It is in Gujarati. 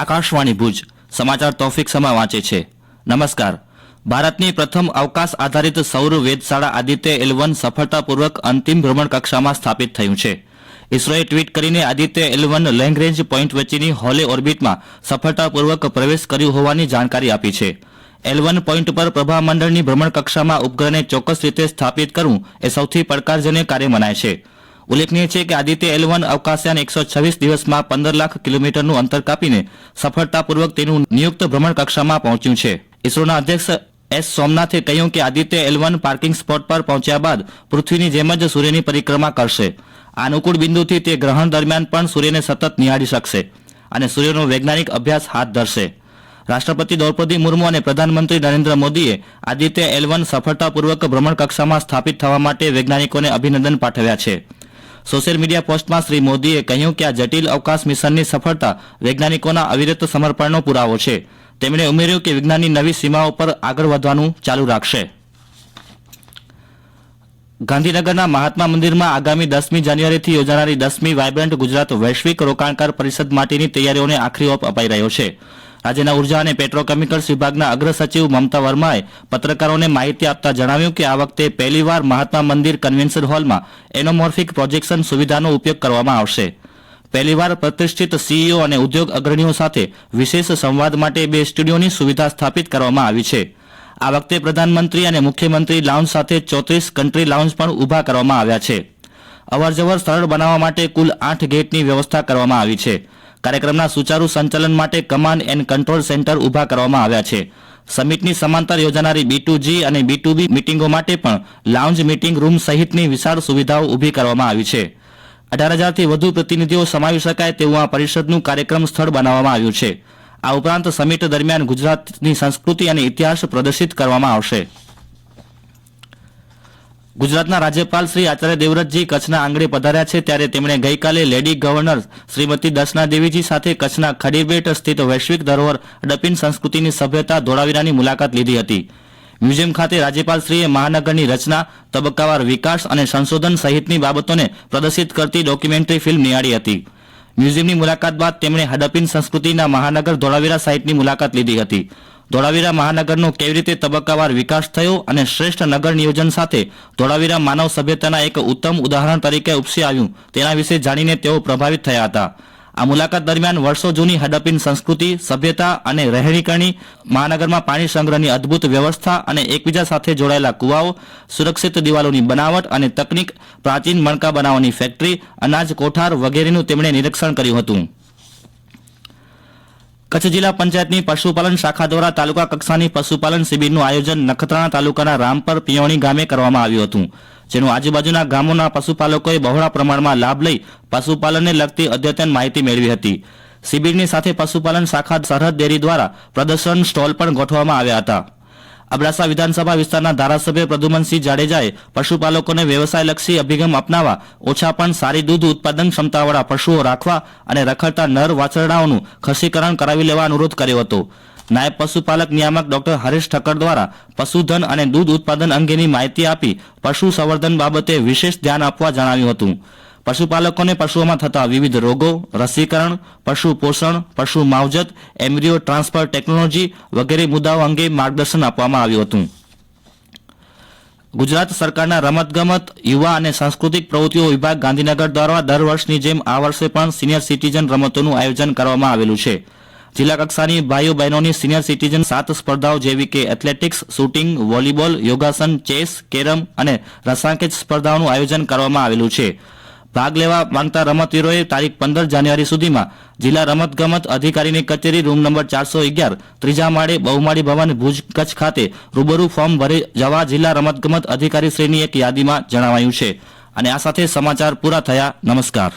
આકાશવાણી ભુજ. સમાચાર તોફિક સમા વાંચે છે. નમસ્કાર. ભારતની પ્રથમ અવકાશ આધારિત સૌર વેધશાળા આદિત્ય એલ વન સફળતાપૂર્વક અંતિમ ભ્રમણ કક્ષામાં સ્થાપિત થયું છે. ઇસરોએ ટ્વીટ કરીને આદિત્ય એલ વન પોઇન્ટ વચ્ચેની હોલે ઓર્બિટમાં સફળતાપૂર્વક પ્રવેશ કર્યો હોવાની જાણકારી આપી છે. એલ વન પોઈન્ટ પર પ્રભામંડળની ભ્રમણ કક્ષામાં ઉપગ્રહને ચોક્કસ રીતે સ્થાપિત કરવું એ સૌથી પડકારજનક કાર્ય મનાય છે. ઉલ્લેખનીય છે કે આદિત્ય એલ વન અવકાશયાન એકસો છવ્વીસ દિવસમાં પંદર લાખ કિલોમીટરનું અંતર કાપીને સફળતાપૂર્વક તેનું નિયુક્ત ભ્રમણ કક્ષામાં પહોંચ્યું છે. ઇસરોના અધ્યક્ષ એસ સોમનાથે કહ્યું કે Aditya L one parking spot પર પહોંચ્યા બાદ પૃથ્વીની જેમ જ સૂર્યની પરિક્રમા કરશે. આ અનુકૂળ બિંદુથી તે ગ્રહણ દરમિયાન પણ સૂર્યને સતત નિહાળી શકશે અને સૂર્યનો વૈજ્ઞાનિક અભ્યાસ હાથ ધરશે. રાષ્ટ્રપતિ દ્રૌપદી મુર્મુ અને પ્રધાનમંત્રી નરેન્દ્ર મોદીએ આદિત્ય એલ વન સફળતાપૂર્વક ભ્રમણ કક્ષામાં સ્થાપિત થવા માટે વૈજ્ઞાનિકોને અભિનંદન પાઠવ્યા છે. સોશિયલ મીડિયા પોસ્ટમાં શ્રી મોદીએ કહ્યું કે આ જટિલ અવકાશ મિશનની સફળતા વૈજ્ઞાનિકોના અવિરત સમર્પણનો પુરાવો છે. તેમણે ઉમેર્યું કે વિજ્ઞાનની નવી સીમાઓ પર આગળ વધવાનું ચાલુ રાખશે. ગાંધીનગરના મહાત્મા મંદિરમાં આગામી દસમી જાન્યુઆરીથી યોજાનારી દસમી વાયબ્રન્ટ ગુજરાત વૈશ્વિક રોકાણકાર પરિષદ માટેની તૈયારીઓને આખરી ઓપ અપાઈ રહ્યો છે. રાજ્યના ઊર્જા અને પેટ્રોકેમિકલ્સ વિભાગના અગ્ર સચિવ મમતા વર્માએ પત્રકારોને માહિતી આપતા જણાવ્યું કે આ વખતે પહેલીવાર મહાત્મા મંદિર કન્વેન્શન હોલમાં એનોમોર્ફિક પ્રોજેક્શન સુવિધાનો ઉપયોગ કરવામાં આવશે. પહેલીવાર પ્રતિષ્ઠિત સીઈઓ અને ઉદ્યોગ અગ્રણીઓ સાથે વિશેષ સંવાદ માટે બે સ્ટુડિયોની સુવિધા સ્થાપિત કરવામાં આવી છે. આ વખતે પ્રધાનમંત્રી અને મુખ્યમંત્રી લાઉન્જ સાથે ચોત્રીસ કન્ટ્રી લાઉન્જ પણ ઊભા કરવામાં આવ્યા છે. અવરજવર સરળ બનાવવા માટે કુલ આઠ ગેટની વ્યવસ્થા કરવામાં આવી છે. કાર્યક્રમના સુચારુ સંચાલન માટે કમાન્ડ એન્ડ કંટ્રોલ સેન્ટર ઊભા કરવામાં આવ્યા છે. સમિટની સમાંતર યોજાનારી બી ટુ જી અને બી ટુ બી મિટિંગો માટે પણ લાઉન્જ મિટિંગ રૂમ સહિતની વિશાળ સુવિધાઓ ઊભી કરવામાં આવી છે. અઢાર હજારથી વધુ પ્રતિનિધિઓ સમાવી શકાય તેવું આ પરિષદનું કાર્યક્રમ સ્થળ બનાવવામાં આવ્યું છે. આ ઉપરાંત સમિટ દરમિયાન ગુજરાતની સંસ્કૃતિ અને ઇતિહાસ પ્રદર્શિત કરવામાં આવશે. ગુજરાતના રાજ્યપાલ શ્રી આચાર્ય દેવવ્રતજી કચ્છના આંગણે પધાર્યા છે. ત્યારે તેમણે ગઈકાલે લેડી ગવર્નર શ્રીમતી દર્શના દેવીજી સાથે કચ્છના ખડીરબેટ સ્થિત વૈશ્વિક ધરોહર ડપિન સંસ્કૃતિની સભ્યતા ધોળાવીરાની મુલાકાત લીધી હતી. મ્યુઝિયમ ખાતે રાજ્યપાલશ્રીએ મહાનગરની રચના, તબક્કાવાર વિકાસ અને સંશોધન સહિતની બાબતોને પ્રદર્શિત કરતી ડોક્યુમેન્ટરી ફિલ્મ નિહાળી હતી. મ્યુઝિયમની મુલાકાત બાદ તેમણે હડપિન સંસ્કૃતિના મહાનગર ધોળાવીરા સાઇટની મુલાકાત લીધી હતી. ધોળાવીરા મહાનગરનો કેવી રીતે તબક્કાવાર વિકાસ થયો અને શ્રેષ્ઠ નગર નિયોજન સાથે ધોળાવીરા માનવ સભ્યતાના એક ઉત્તમ ઉદાહરણ તરીકે ઉપસી આવ્યું, તેના વિશે જાણીને તેઓ પ્રભાવિત થયા હતા. આ મુલાકાત દરમિયાન વર્ષો જૂની હડપિન સંસ્કૃતિ, સભ્યતા અને રહેણીકરણી, મહાનગરમાં પાણી સંગ્રહની અદ્ભુત વ્યવસ્થા અને એકબીજા સાથે જોડાયેલા કુવાઓ, સુરક્ષિત દિવાલોની બનાવટ અને તકનીક, પ્રાચીન મણકા બનાવવાની ફેક્ટરી, અનાજ, કોઠાર વગેરેનું તેમણે નિરીક્ષણ કર્યું હતું. કચ્છ જિલ્લા પંચાયતની પશુપાલન શાખા દ્વારા તાલુકા કક્ષાની પશુપાલન શિબિરનું આયોજન નખત્રાણા તાલુકાના રામપર પિયોણી ગામે કરવામાં આવ્યું હતું, જેનું આજુબાજુના ગામોના પશુપાલકોએ બહોળા પ્રમાણમાં લાભ લઈ પશુપાલનને લગતી અદ્યતન માહિતી મેળવી હતી. શિબિરની સાથે પશુપાલન શાખા સરહદ ડેરી દ્વારા પ્રદર્શન સ્ટોલ પણ ગોઠવવામાં આવ્યા હતા. અબડાસા વિધાનસભા વિસ્તારના ધારાસભ્ય પ્રદ્યુમનસિંહ જાડેજાએ પશુપાલકોને વ્યવસાયલક્ષી અભિગમ અપનાવવા, ઓછા પણ સારી દૂધ ઉત્પાદન ક્ષમતાવાળા પશુઓ રાખવા અને રખડતા નર વાછરડાઓનું ખસીકરણ કરાવી લેવા અનુરોધ કર્યો હતો. નાયબ પશુપાલક નિયામક ડોક્ટર હરેશ ઠક્કર દ્વારા પશુધન અને દૂધ ઉત્પાદન અંગેની માહિતી આપી પશુ સંવર્ધન બાબતે વિશેષ ધ્યાન આપવા જણાવ્યું હતું. પશુપાલકોને પશુઓમાં થતા વિવિધ રોગો, રસીકરણ પશુ પોષણ પશુ માવજત એમ્બ્રિયો ટ્રાન્સફર ટેકનોલોજી વગેરે મુદ્દાઓ અંગે માર્ગદર્શન આપવામાં આવ્યું હતું. ગુજરાત સરકારના રમતગમત, યુવા અને સાંસ્કૃતિક પ્રવૃત્તિઓ વિભાગ ગાંધીનગર દ્વારા દર વર્ષની જેમ આ વર્ષે પણ સિનિયર સિટીઝન રમતોનું આયોજન કરવામાં આવેલું છે. જિલ્લા કક્ષાની ભાઈઓ બહેનોની સિનિયર સિટીઝન સાત સ્પર્ધાઓ જેવી કે એથ્લેટિક્સ, શૂટિંગ, વોલીબોલ, યોગાસન, ચેસ, કેરમ અને રસાંકેચ સ્પર્ધાઓનું આયોજન કરવામાં આવેલું છે. ભાગ લેવા માંગતા રમતવીરોએ તારીખ પંદર જાન્યુઆરી સુધીમાં જિલ્લા રમતગમત અધિકારીની કચેરી રૂમ નંબર ચારસો અગિયાર, ત્રીજા માળે બહુમાળી ભવન ભુજ કચ્છ ખાતે રૂબરૂ ફોર્મ ભરી જવા જિલ્લા રમતગમત અધિકારીશ્રીની એક યાદીમાં જણાવાયું છે. અને આ સાથે સમાચાર પૂરા થયા. નમસ્કાર.